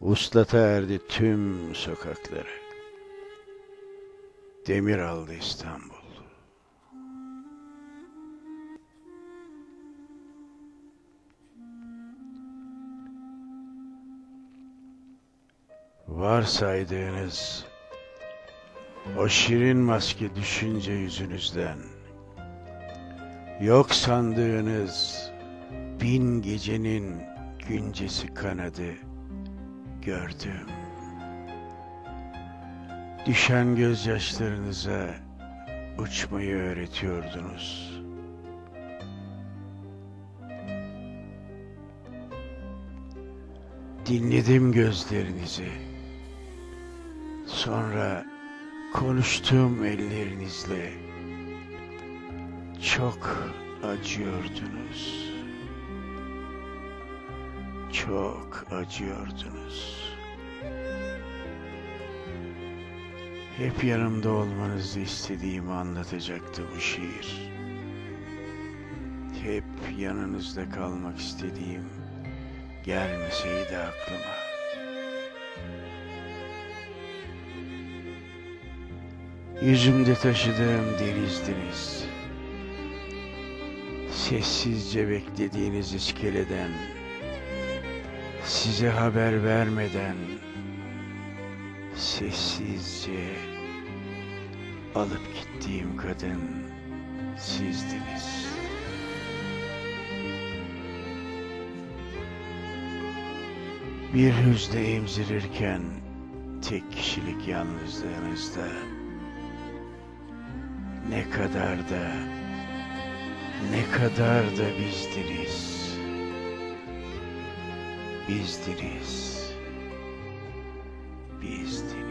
Uslata erdi tüm sokakları. Demir aldı İstanbul. Varsaydığınız o şirin maske düşünce yüzünüzden Yok sandığınız bin gecenin güncesi kanadı gördüm. Düşen gözyaşlarınıza uçmayı öğretiyordunuz. Dinledim gözlerinizi. Sonra konuştum ellerinizle. Çok acıyordunuz. Çok acıyordunuz. Hep yanımda olmanızı istediğimi anlatacaktı bu şiir. Hep yanınızda kalmak istediğim gelmeseydi aklıma. Yüzümde taşıdığım denizdiniz. Sessizce beklediğiniz iskeleden, size haber vermeden, sessizce alıp gittiğim kadın sizdiniz. Bir hüzne emzirirken tek kişilik yalnızlığınızda ne kadar da ne kadar da bizdiniz. Bizdiniz. Bizdiniz.